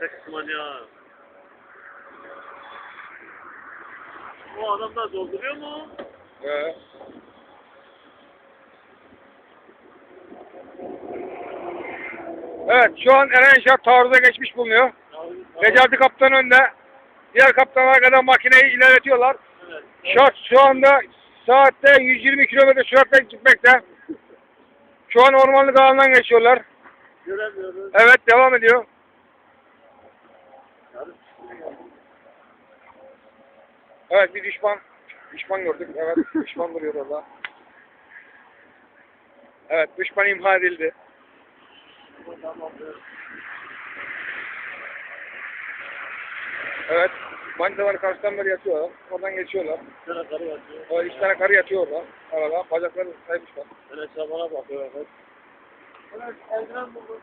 Seks manyağı. O adamlar dolduruyor mu? Ee, Evet şu an Eren Şah taarruza geçmiş bulunuyor. Necati Kaptan önde. Diğer kaptanlar kadar makineyi ilerletiyorlar. Evet. Şah şu anda saatte 120 kilometre süratle gitmekte. Şu an ormanlık alandan geçiyorlar. Göremiyoruz. Evet devam ediyor. Evet bir düşman. Düşman gördük. Evet düşman duruyor orada. Evet düşman imha edildi. Evet. Manitalar karşıdan beri yatıyorlar. Oradan geçiyorlar. Bir tane karı atıyor. O iki tane karı yatıyor orada. Arada. Bacakları saymışlar. Ben hesabına bakıyor. Evet. Evet, eldiven buldum.